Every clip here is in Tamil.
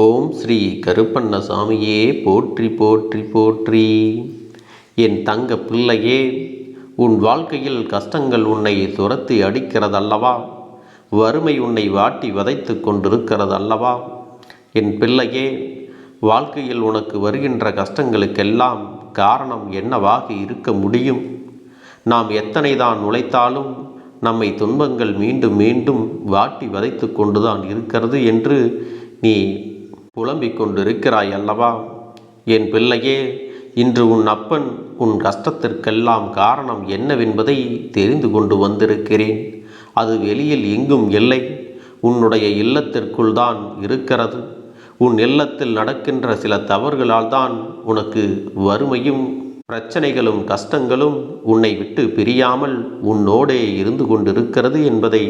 ஓம் ஸ்ரீ கருப்பண்ணசாமியே போற்றி போற்றி போற்றி. என் தங்க பிள்ளையே உன் வாழ்க்கையில் கஷ்டங்கள் உன்னை துரத்தி அடிக்கிறதல்லவா? வறுமை உன்னை வாட்டி வதைத்து கொண்டிருக்கிறதல்லவா? என் பிள்ளையே வாழ்க்கையில் உனக்கு வருகின்ற கஷ்டங்களுக்கெல்லாம் காரணம் என்னவாக இருக்க முடியும்? நாம் எத்தனை தான் உழைத்தாலும் நம்மை துன்பங்கள் மீண்டும் மீண்டும் வாட்டி வதைத்து கொண்டுதான் இருக்கிறது என்று நீ புலம்பிக் கொண்டிருக்கிறாய் அல்லவா? என் பிள்ளையே இன்று உன் அப்பன் உன் கஷ்டத்திற்கெல்லாம் காரணம் என்னவென்பதை தெரிந்து கொண்டு வந்திருக்கிறேன். அது வெளியில் எங்கும் இல்லை. உன்னுடைய இல்லத்திற்குள் தான் இருக்கிறது. உன் இல்லத்தில் நடக்கின்ற சில தவறுகளால் தான் உனக்கு வறுமையும் பிரச்சனைகளும் கஷ்டங்களும் உன்னை விட்டு பிரியாமல் உன்னோடே இருந்து கொண்டிருக்கிறது என்பதை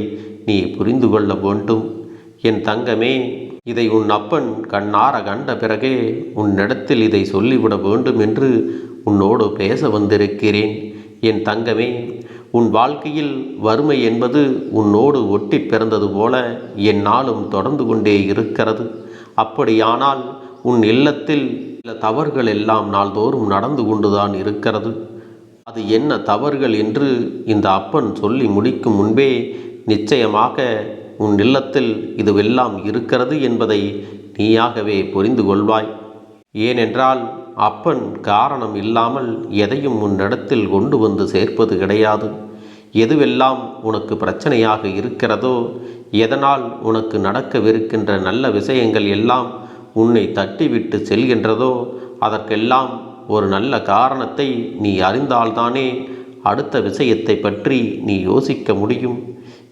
நீ புரிந்து கொள்ள வேண்டும். என் தங்கமே இதை உன் அப்பன் கண்ணார கண்ட பிறகே உன்னிடத்தில் இதை சொல்லிவிட வேண்டும் என்று உன்னோடு பேச வந்திருக்கிறேன். என் தங்கமே உன் வாழ்க்கையில் வறுமை என்பது உன்னோடு ஒட்டி பிறந்தது போல என்னாலும் தொடர்ந்து கொண்டே இருக்கிறது. அப்படியானால் உன் இல்லத்தில் சில தவறுகள் எல்லாம் நாள்தோறும் நடந்து கொண்டுதான் இருக்கிறது. அது என்ன தவறுகள் என்று இந்த அப்பன் சொல்லி முடிக்கும் முன்பே நிச்சயமாக உன் இல்லத்தில் இதுவெல்லாம் இருக்கிறது என்பதை நீயாகவே புரிந்து கொள்வாய். ஏனென்றால் அப்பன் காரணம் இல்லாமல் எதையும் உன்னிடத்தில் கொண்டு வந்து சேர்ப்பது கிடையாது. எதுவெல்லாம் உனக்கு பிரச்சனையாக இருக்கிறதோ எதனால் உனக்கு நடக்கவிருக்கின்ற நல்ல விஷயங்கள் எல்லாம் உன்னை தட்டிவிட்டு செல்கின்றதோ அதற்கெல்லாம் ஒரு நல்ல காரணத்தை நீ அறிந்தால்தானே அடுத்த விஷயத்தை பற்றி நீ யோசிக்க முடியும்.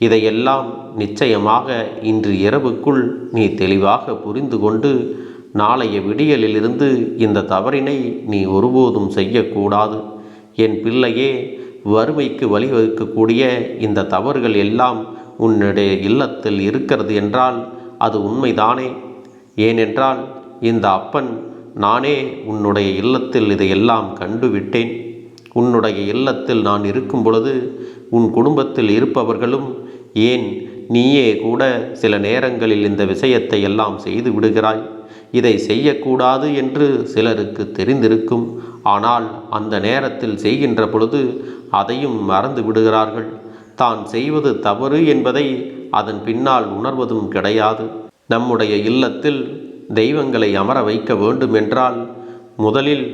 இதையெல்லாம் நிச்சயமாக இன்று இரவுக்குள் நீ தெளிவாக புரிந்து கொண்டு நாளைய விடியலிலிருந்து இந்த தவறினை நீ ஒருபோதும் செய்யக்கூடாது. என் பிள்ளையே வறுமைக்கு வழிவகுக்கக்கூடிய இந்த தவறுகள் எல்லாம் உன்னுடைய இல்லத்தில் இருக்கிறது என்றால் அது உண்மைதானே? ஏனென்றால் இந்த அப்பன் நானே உன்னுடைய இல்லத்தில் இதையெல்லாம் கண்டுவிட்டேன். உன்னுடைய இல்லத்தில் நான் இருக்கும் பொழுது உன் குடும்பத்தில் இருப்பவர்களும் ஏன் நீயே கூட சில நேரங்களில் இந்த விஷயத்தை எல்லாம் செய்து விடுகிறாய்? இதை செய்யக்கூடாது என்று சிலருக்கு தெரிந்திருக்கும். ஆனால் அந்த நேரத்தில் செய்கின்ற பொழுது அதையும் மறந்து விடுகிறார்கள். தான் செய்வது தவறு என்பதை அதன் பின்னால் உணர்வதும் கிடையாது. நம்முடைய இல்லத்தில் தெய்வங்களை அமர வைக்க வேண்டும் என்றால் முதலில்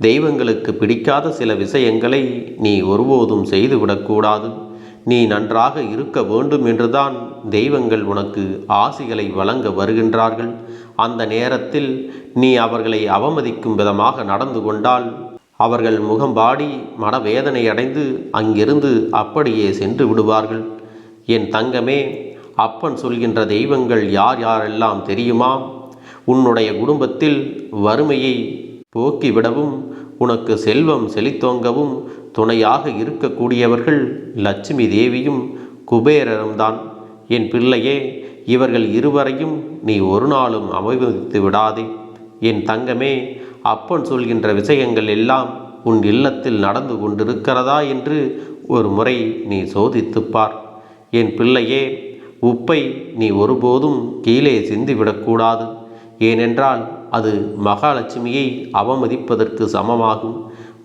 தெய்வங்களுக்கு பிடிக்காத சில விஷயங்களை நீ ஒருபோதும் செய்துவிடக்கூடாது நீ நன்றாக இருக்க வேண்டும் என்றுதான் தெய்வங்கள் உனக்கு ஆசிகளை வழங்க வருகின்றார்கள். அந்த நேரத்தில் நீ அவர்களை அவமதிக்கும் விதமாக நடந்து கொண்டால் அவர்கள் முகம்பாடி மனவேதனை அடைந்து அங்கிருந்து அப்படியே சென்று விடுவார்கள். என் தங்கமே அப்பன் சொல்கின்ற தெய்வங்கள் யார் யாரெல்லாம் தெரியுமா? உன்னுடைய குடும்பத்தில் வறுமையை போக்கிவிடவும் உனக்கு செல்வம் செழித்தோங்கவும் துணையாக இருக்கக்கூடியவர்கள் லட்சுமி தேவியும் குபேரரும்தான். என் பிள்ளையே இவர்கள் இருவரையும் நீ ஒரு நாளும் அவமதித்து விடாதே. என் தங்கமே அப்பன் சொல்கின்ற விஷயங்கள் எல்லாம் உன் இல்லத்தில் நடந்து கொண்டிருக்கிறதா என்று ஒரு முறை நீ சோதித்துப்பார். என் பிள்ளையே உப்பை நீ ஒருபோதும் கீழே சிந்திவிடக்கூடாது. ஏனென்றால் அது மகாலட்சுமியை அவமதிப்பதற்கு சமமாகும்.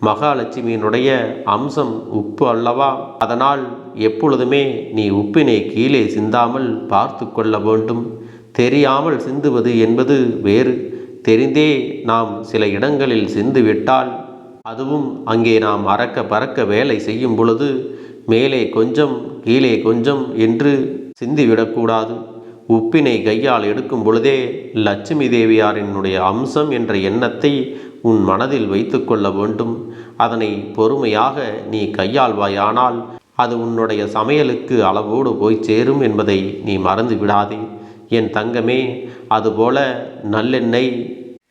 மகாலட்சுமியினுடைய அம்சம் உப்பு அல்லவா? அதனால் எப்பொழுதுமே நீ உப்பினை கீழே சிந்தாமல் பார்த்து கொள்ள வேண்டும். தெரியாமல் சிந்துவது என்பது வேறு. தெரிந்தே நாம் சில இடங்களில் சிந்துவிட்டால் அதுவும் அங்கே நாம் அறக்க பறக்க வேலை செய்யும் பொழுது மேலே கொஞ்சம் கீழே கொஞ்சம் என்று சிந்திவிடக்கூடாது. உப்பினை கையால் எடுக்கும் பொழுதே லட்சுமி தேவியாரினுடைய அம்சம் என்ற எண்ணத்தை உன் மனதில் வைத்துக்கொள்ள வேண்டும். அதனை பொறுமையாக நீ கையாள்வாயானால் அது உன்னுடைய சமையலுக்கு அளவோடு போய் சேரும் என்பதை நீ மறந்து விடாதே. என் தங்கமே அதுபோல நல்லெண்ணெய்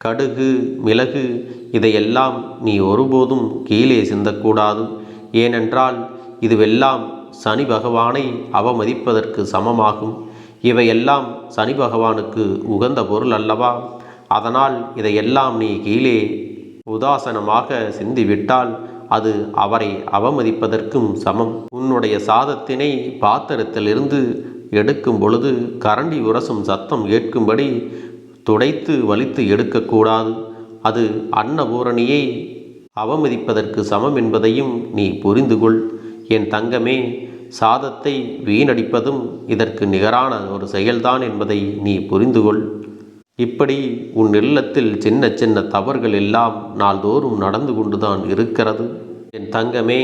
கடுகு மிளகு இதையெல்லாம் நீ ஒருபோதும் கீழே சிந்தக்கூடாது. ஏனென்றால் இதுவெல்லாம் சனி பகவானை அவமதிப்பதற்கு சமமாகும். இவையெல்லாம் சனி பகவானுக்கு உகந்த பொருள் அல்லவா? அதனால் இதையெல்லாம் நீ கீழே உதாசனமாக சிந்திவிட்டால் அது அவரை அவமதிப்பதற்கும் சமம். உன்னுடைய சாதத்தினை பாத்திரத்திலிருந்து எடுக்கும் பொழுது கரண்டி உரசும் சத்தம் கேட்கும்படி துடைத்து வலித்து எடுக்கக்கூடாது. அது அன்னபூரணியை அவமதிப்பதற்கு சமம் என்பதையும் நீ புரிந்து கொள் என் தங்கமே சாதத்தை வீணடிப்பதும் இதற்கு நிகரான ஒரு செயல்தான் என்பதை நீ புரிந்து கொள் இப்படி உன் இல்லத்தில் சின்ன சின்ன தவறுகள் எல்லாம் நாள்தோறும் நடந்து கொண்டுதான் இருக்கிறது. என் தங்கமே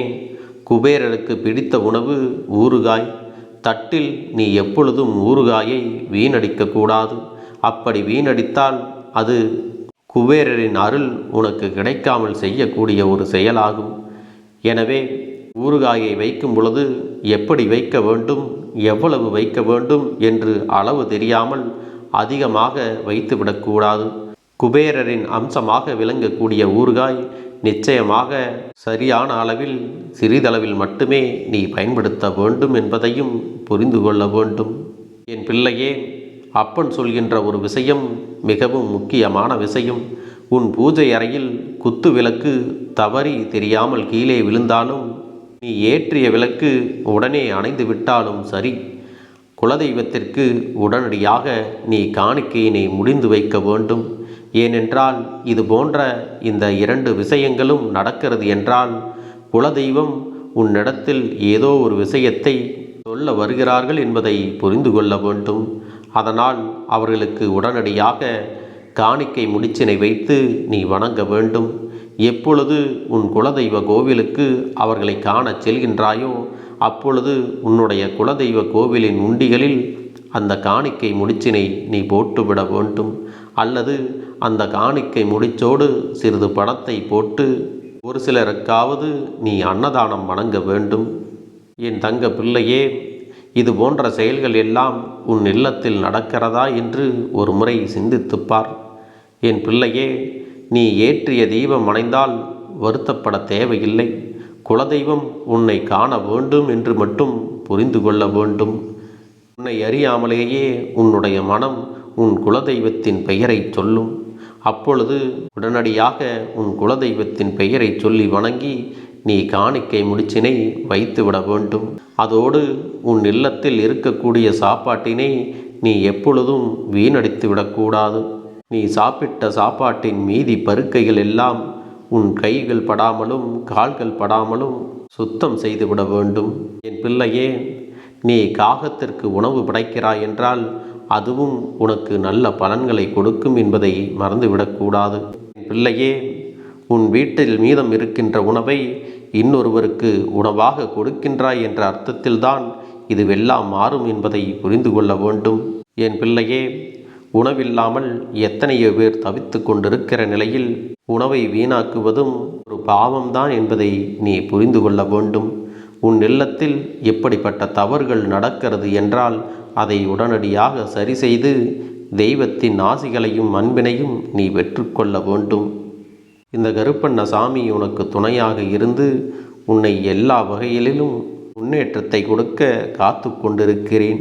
குபேரருக்கு பிடித்த உணவு ஊறுகாய். தட்டில் நீ எப்பொழுதும் ஊறுகாயை வீணடிக்கக்கூடாது அப்படி வீணடித்தால் அது குபேரரின் அருள் உனக்கு கிடைக்காமல் செய்யக்கூடிய ஒரு செயலாகும். எனவே ஊறுகாயை வைக்கும் பொழுது எப்படி வைக்க வேண்டும் எவ்வளவு வைக்க வேண்டும் என்று அளவு தெரியாமல் அதிகமாக வைத்துவிடக்கூடாது குபேரரின் அம்சமாக விளங்கக்கூடிய ஊறுகாய் நிச்சயமாக சரியான அளவில் சிறிதளவில் மட்டுமே நீ பயன்படுத்த வேண்டும் என்பதையும் புரிந்து கொள்ள வேண்டும். என் பிள்ளையே அப்பன் சொல்கின்ற ஒரு விஷயம் மிகவும் முக்கியமான விஷயம். உன் பூஜை அறையில் குத்து விளக்கு தவறி தெரியாமல் கீழே விழுந்தாலும் நீ ஏற்றிய விளக்கு உடனே அணைந்து விட்டாலும் சரி. குலதெய்வத்திற்கு உடனடியாக நீ காணிக்கையினை முடிந்து வைக்க வேண்டும். ஏனென்றால் இது போன்ற இந்த இரண்டு விஷயங்களும் நடக்கிறது என்றால் குலதெய்வம் உன்னிடத்தில் ஏதோ ஒரு விஷயத்தை சொல்ல வருகிறார்கள் என்பதை புரிந்து கொள்ள வேண்டும். அதனால் அவர்களுக்கு உடனடியாக காணிக்கை முடிச்சினை வைத்து நீ வணங்க வேண்டும். எப்பொழுது உன் குலதெய்வ கோவிலுக்கு அவர்களை காணச் செல்கின்றாயோ அப்பொழுது உன்னுடைய குலதெய்வ கோவிலின் உண்டிகளில் அந்த காணிக்கை முடிச்சினை நீ போட்டுவிட வேண்டும். அல்லது அந்த காணிக்கை முடிச்சோடு சிறிது பணத்தை போட்டு ஒரு சிலருக்காவது நீ அன்னதானம் வணங்க வேண்டும். என் தங்க பிள்ளையே இது போன்ற செயல்கள் எல்லாம் உன் இல்லத்தில் நடக்கிறதா என்று ஒரு முறை சிந்தித்துப்பார் என் பிள்ளையே நீ ஏற்றிய தெய்வம் அணைந்தால் வருத்தப்பட தேவையில்லை. குலதெய்வம் உன்னை காண வேண்டும் என்று மட்டும் புரிந்து கொள்ள வேண்டும். உன்னை அறியாமலேயே உன்னுடைய மனம் உன் குலதெய்வத்தின் பெயரை சொல்லும். அப்பொழுது உடனடியாக உன் குலதெய்வத்தின் பெயரை சொல்லி வணங்கி நீ காணிக்கை முடிச்சினை வைத்துவிட வேண்டும். அதோடு உன் இல்லத்தில் இருக்கக்கூடிய சாப்பாட்டினை நீ எப்பொழுதும் வீணடித்து விடக்கூடாது நீ சாப்பிட்ட சாப்பாட்டின் மீதி பருக்கைகள் எல்லாம் உன் கைகள் படாமலும் கால்கள் படாமலும் சுத்தம் செய்துவிட வேண்டும். என் பிள்ளையே நீ காகத்திற்கு உணவு படைக்கிறாய் என்றால் அதுவும் உனக்கு நல்ல பலன்களை கொடுக்கும் என்பதை மறந்துவிடக்கூடாது என் பிள்ளையே உன் வீட்டில் மீதம் இருக்கின்ற உணவை இன்னொருவருக்கு உணவாக கொடுக்கின்றாய் என்ற அர்த்தத்தில்தான் இதுவெல்லாம் மாறும் என்பதை புரிந்து கொள்ள வேண்டும். என் பிள்ளையே உணவில்லாமல் எத்தனையோ பேர் தவித்து கொண்டிருக்கிற நிலையில் உணவை வீணாக்குவதும் ஒரு பாவம்தான் என்பதை நீ புரிந்து கொள்ள வேண்டும். உன் இல்லத்தில் எப்படிப்பட்ட தவறுகள் நடக்கிறது என்றால் அதை உடனடியாக சரி செய்து தெய்வத்தின் ஆசிகளையும் அன்பினையும் நீ பெற்றுக்கொள்ள வேண்டும். இந்த கருப்பண்ண சாமி உனக்கு துணையாக இருந்து உன்னை எல்லா வகையிலும் முன்னேற்றத்தை கொடுக்க காத்து கொண்டிருக்கிறேன்.